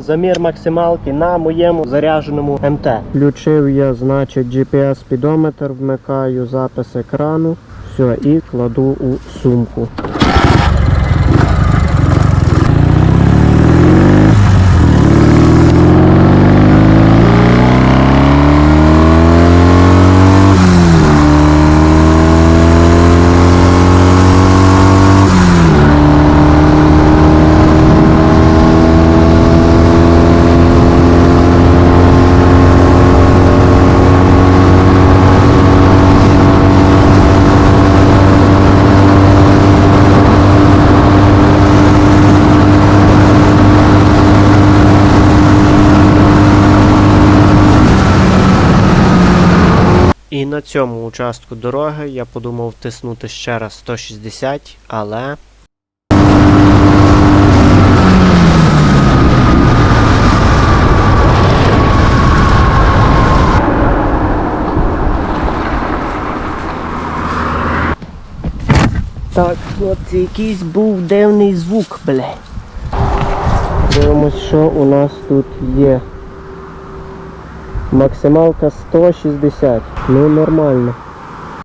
замір максималки на моєму зарядженому МТ. Включив я, значить, GPS спідометр, вмикаю запис екрану. Все, і кладу у сумку. І на цьому участку дороги я подумав тиснути ще раз 160, але. Так, хлопці, якийсь був дивний звук, блядь. Дивимось, що у нас тут є. Максималка 160. Ну нормально.